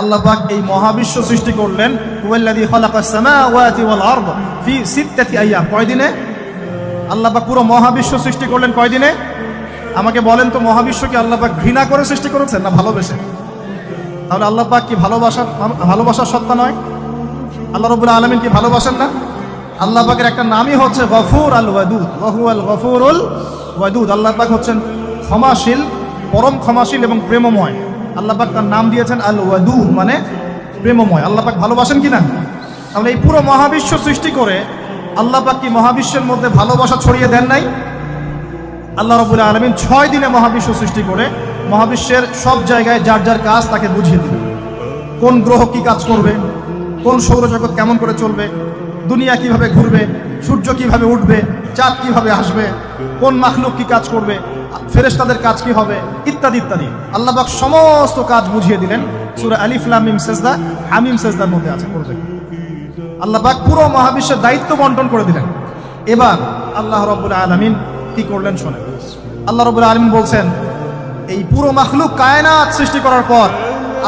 আল্লাহ পাক এই মহাবিশ্ব সৃষ্টি করলেন ওয়াল আরদ ফি সিত্তাতি আইয়াম। কয় দিনে? আল্লাহ পাক পুরো মহাবিশ্ব সৃষ্টি করলেন কয় দিনে? আমাকে বলেন তো মহাবিশ্বকে আল্লাহ পাক ঘৃণা করে সৃষ্টি করেছেন না ভালোবেসে? তাহলে আল্লাহ পাক কি ভালোবাসার ভালোবাসার সত্তা নয়? আল্লাহ রবুল আলমিন কি ভালোবাসেন না? আল্লাহ পাকের একটা নামই হচ্ছে গফুর আল ওয়াদুদ। গহু আল গফুরুল ওয়াদুদ। আল্লাহ পাক হচ্ছেন ক্ষমাশীল, পরম ক্ষমাশীল এবং প্রেমময়। আল্লাহ পাক তার নাম দিয়েছেন আল ওয়াদুদ মানে প্রেমময়। আল্লাহ পাক ভালোবাসেন কি না? তাহলে এই পুরো মহাবিশ্ব সৃষ্টি করে আল্লাহ পাক কি মহাবিশ্বের মধ্যে ভালোবাসা ছড়িয়ে দেন নাই? আল্লাহ রবুল আলমিন ছয় দিনে মহাবিশ্ব সৃষ্টি করে মহাবিশ্বের সব জায়গায় যার যার কাজ তাকে বুঝিয়ে দিলেন। কোন গ্রহ কি কাজ করবে? কোন সৌরজগৎ কেমন করে চলবে? দুনিয়া কীভাবে ঘুরবে? সূর্য কীভাবে উঠবে? চাঁদ কীভাবে আসবে? কোন মাখলুক কি কাজ করবে? ফেরেশতাদের কাজ কি হবে? ইত্যাদি ইত্যাদি। আল্লাহবাক সমস্ত কাজ বুঝিয়ে দিলেন। সুরা আলিফ লামিম সেজদা হামিম সেজদার মধ্যে আছে করবে আল্লাহবাক পুরো মহাবিশ্বের দায়িত্ব বন্টন করে দিলেন। এবার আল্লাহ রব্বুল আলমিন কি করলেন শোনেন। আল্লাহ রব্বুল আলমিন বলছেন, এই পুরো মাখলুক কায়নাত সৃষ্টি করার পর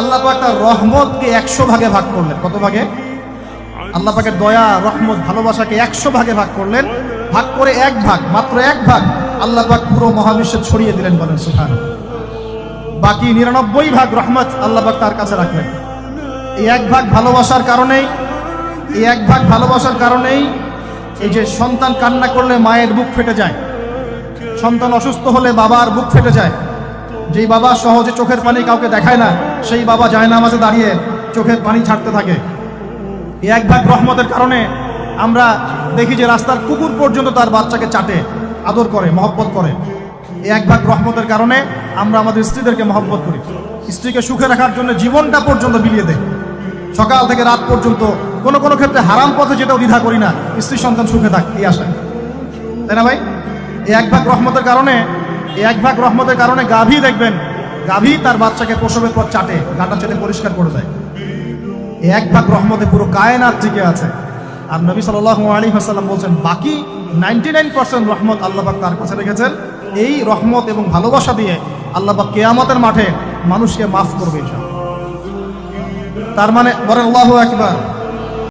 আল্লাহ পাক তার রহমতকে একশো ভাগে ভাগ করলেন। কত ভাগে? আল্লাহ পাকের দয়া, রহমত, ভালোবাসাকে একশো ভাগে ভাগ করলেন। ভাগ করে এক ভাগ, মাত্র এক ভাগ আল্লাহ পাক পুরো মহাবিশ্বে ছড়িয়ে দিলেন বলেন সুখান বাকি নিরানব্বই ভাগ রহমত আল্লাহ পাক তার কাছে রাখলেন। এই এক ভাগ ভালোবাসার কারণেই, এই এক ভাগ ভালোবাসার কারণেই এই যে সন্তান কান্না করলে মায়ের বুক ফেটে যায়, সন্তান অসুস্থ হলে বাবার বুক ফেটে যায়, যেই বাবা সহজে চোখের পানি কাউকে দেখায় না, সেই বাবা যায় না মাঝে দাঁড়িয়ে চোখের পানি ছাড়তে থাকে। এক ভাগ রহমতের কারণে আমরা দেখি যে রাস্তার কুকুর পর্যন্ত তার বাচ্চাকে চাটে, আদর করে, মহব্বত করে। এই এক ভাগ রহমতের কারণে আমরা আমাদের স্ত্রীদেরকে মহব্বত করি। স্ত্রীকে সুখে রাখার জন্য জীবনটা পর্যন্ত বিলিয়ে দেয়। সকাল থেকে রাত পর্যন্ত কোনো কোনো ক্ষেত্রে হারাম পথে যেটাও দ্বিধা করি না, স্ত্রী সন্তান সুখে থাক, এই আশায় তাই না ভাই? এই এক ভাগ রহমতের কারণে, এই এক ভাগ রহমতের কারণে গাভী দেখবেন, গাভী তার বাচ্চাকে প্রসবের পর চাটে, গাটা চেটে পরিষ্কার করে দেয়। এক ভাগ রহমতে পুরো কায়নাত টিকে আছে। আর নবী সাল আলী হাসাল্লাম বলছেন, বাকি নাইনটি নাইন পার্সেন্ট রহমত আল্লাহবাক তার কাছে রেখেছেন। এই রহমত এবং ভালোবাসা দিয়ে আল্লাহবাক কেয়ামতের মাঠে মানুষকে মাফ করবে তার মানে বলেন, আল্লাহ একবার